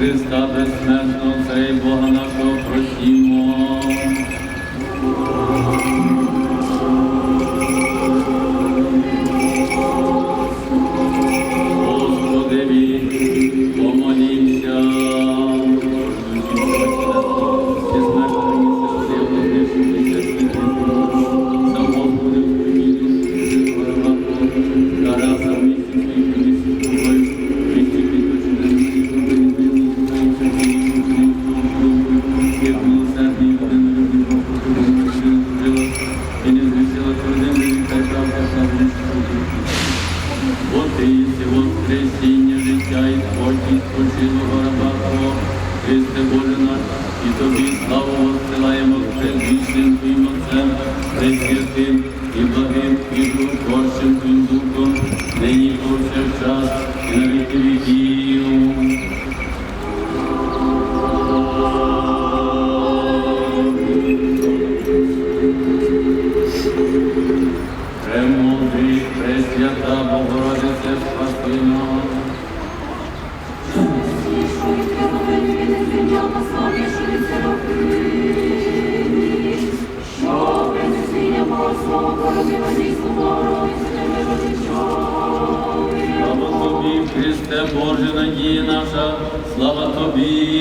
Христа безсмертного, Царя і Бога нашого просімо. Воскресіння, життя і спокій спочилого раба Твого, Христе Боже наш, і тобі славу воссилаємо вічним Твоїм Отцем, пресвятим і благим і творчим Твоїм Духом, нині повсякчас і на віки. Боже, надія наша, слава Тобі.